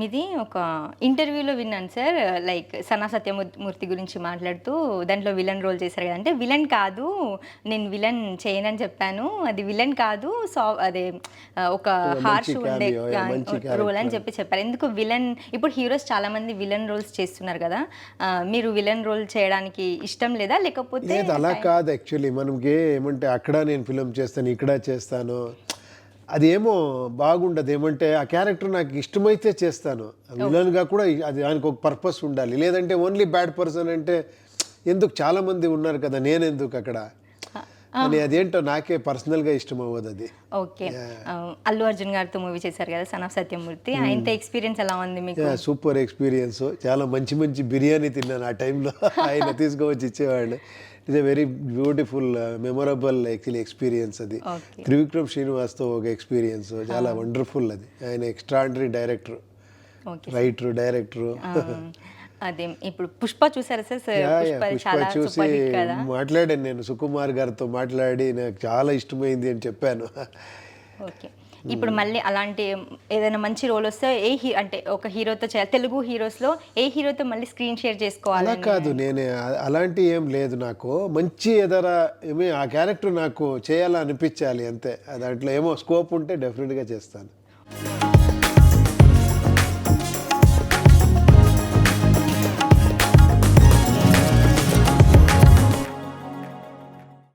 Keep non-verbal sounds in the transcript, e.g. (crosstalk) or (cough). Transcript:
మీది ఒక ఇంటర్వ్యూలో విన్నాను సార్ లైక్ సనా సత్యమూర్తి గురించి మాట్లాడుతూ దాంట్లో విలన్ రోల్ చేశారు కదా అంటే విలన్ కాదు నేను విలన్ చేయనని చెప్పాను అది విలన్ కాదు సా అదే ఒక హార్ష్ ఉండే రోల్ అని. చెప్పి చెప్పారు. ఎందుకు విలన్ ఇప్పుడు హీరోస్ చాలా మంది విలన్ రోల్స్ చేస్తున్నారు కదా మీరు విలన్ రోల్ చేయడానికి ఇష్టం లేదా? లేకపోతే అలా కాదు యాక్చువల్లీ. మనకి ఏమంటే అక్కడ నేను ఫిలిం చేస్తాను ఇక్కడ చేస్తాను అది ఏమో బాగుండదు ఏమంటే ఆ క్యారెక్టర్ నాకు ఇష్టమైతే చేస్తాను. విలన్గా కూడా అది దానికి ఒక పర్పస్ ఉండాలి. లేదంటే ఓన్లీ బ్యాడ్ పర్సన్ అంటే ఎందుకు చాలా మంది ఉన్నారు కదా నేను ఎందుకు అక్కడ? అని అదేంటో నాకే పర్సనల్గా ఇష్టం అవ్వదు అది. ఓకే. అల్లు అర్జున్ గారితో మూవీ చేశారు కదా సన్ ఆఫ్ సత్యమూర్తి ఆయనతో ఎక్స్పీరియన్స్ ఎలా ఉంది మీకు? సూపర్ ఎక్స్పీరియన్స్ చాలా మంచి మంచి బిర్యానీ తిన్నాను ఆ టైంలో (laughs) ఆయన తీసుకువచ్చి ఇచ్చేవాళ్ళు it's a very beautiful memorable actually experience అది. త్రివిక్రమ్ శ్రీనివాస్తో ఒక ఎక్స్పీరియన్స్ చాలా వండర్ఫుల్ అది. ఆయన ఎక్స్ట్రాడనరీ డైరెక్టర్ రైటర్ డైరెక్టర్ అదే ఇప్పుడు పుష్ప చూసారా సార్? పుష్ప చూసి మాట్లాడాను నేను సుకుమార్ గారితో మాట్లాడి నాకు చాలా ఇష్టమైంది అని చెప్పాను. ఓకే. ఇప్పుడు మళ్ళీ అలాంటి ఏదైనా మంచి రోల్ వస్తే ఏ హీ అంటే ఒక హీరోతో చేయాలి తెలుగు హీరోస్లో ఏ హీరోతో మళ్ళీ స్క్రీన్ షేర్ అలా చేసుకోవాలి కాదు నేను అలాంటి ఏం లేదు నాకు. మంచి ఎదర ఏమి ఆ క్యారెక్టర్ నాకు చేయాలని అనిపించాలి అంతే. దాంట్లో ఏమో స్కోప్ ఉంటే డెఫినెట్గా చేస్తాను.